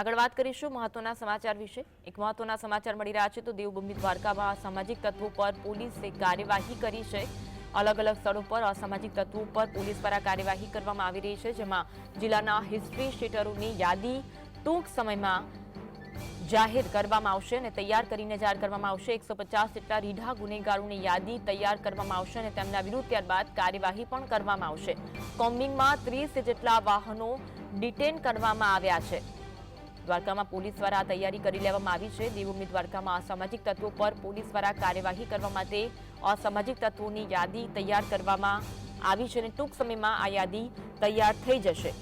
આગળ વાત કરીશું મહત્વના સમાચાર વિશે. એક મહત્વના સમાચાર મળી રહ્યા છે તો દેવભૂમિ દ્વારકામાં અસામાજિક તત્વો પર પોલીસે કાર્યવાહી કરી છે. અલગ અલગ સ્થળો પર અસામાજિક તત્વો પર પોલીસ દ્વારા કાર્યવાહી કરવામાં આવી રહી છે, જેમાં જિલ્લાના હિસ્ટ્રી શીટરોની યાદી ટૂંક સમયમાં જાહેર કરવામાં આવશે અને તૈયાર કરીને જાહેર કરવામાં આવશે. એકસો પચાસ જેટલા રીઢા ગુનેગારોની યાદી તૈયાર કરવામાં આવશે અને તેમના વિરુદ્ધ ત્યારબાદ કાર્યવાહી પણ કરવામાં આવશે. કોમ્બિંગમાં ત્રીસ જેટલા વાહનો ડિટેન કરવામાં આવ્યા છે. દ્વારકામાં પોલીસ દ્વારા તૈયારી કરી લેવામાં આવી છે. દેવભૂમિ દ્વારકામાં અસામાજિક તત્વો પર પોલીસ દ્વારા કાર્યવાહી કરવા માટે અસામાજિક તત્વોની યાદી તૈયાર કરવામાં આવી છે અને ટૂંક સમયમાં આ યાદી તૈયાર થઈ જશે.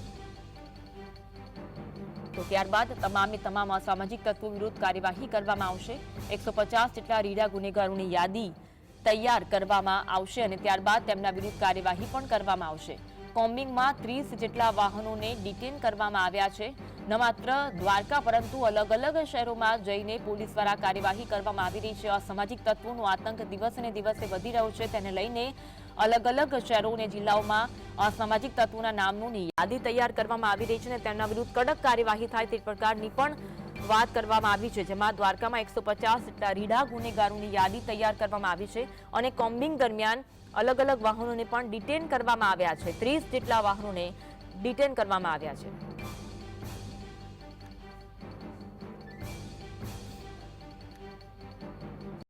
તો ત્યારબાદ તમામે તમામ અસામાજિક તત્વો વિરુદ્ધ કાર્યવાહી કરવામાં આવશે. એકસો પચાસ જેટલા રીડા ગુનેગારોની યાદી તૈયાર કરવામાં આવશે અને ત્યારબાદ તેમના વિરુદ્ધ કાર્યવાહી પણ કરવામાં આવશે. કોમ્બિંગમાં ત્રીસ જેટલા વાહનોને ડિટેન કરવામાં આવ્યા છે. ન માત્ર દ્વારકા, પરંતુ અલગ અલગ શહેરોમાં જઈને પોલીસ દ્વારા કાર્યવાહી કરવામાં આવી રહી છે. અસામાજિક તત્વોનો આતંક દિવસે દિવસે વધી રહ્યો છે. તેને લઈને અલગ અલગ શહેરો અને જિલ્લાઓમાં અસામાજિક તત્વોના નામોની યાદી તૈયાર કરવામાં આવી રહી છે અને તેમના વિરુદ્ધ કડક કાર્યવાહી થાય તે પ્રકારની પણ વાત કરવામાં આવી છે, જેમાં દ્વારકામાં એકસો પચાસ જેટલા રીઢા ગુનેગારોની યાદી તૈયાર કરવામાં આવી છે અને કોમ્બિંગ દરમિયાન અલગ અલગ વાહનોને પણ ડિટેન કરવામાં આવ્યા છે. ત્રીસ જેટલા વાહનોને ડિટેન કરવામાં આવ્યા છે.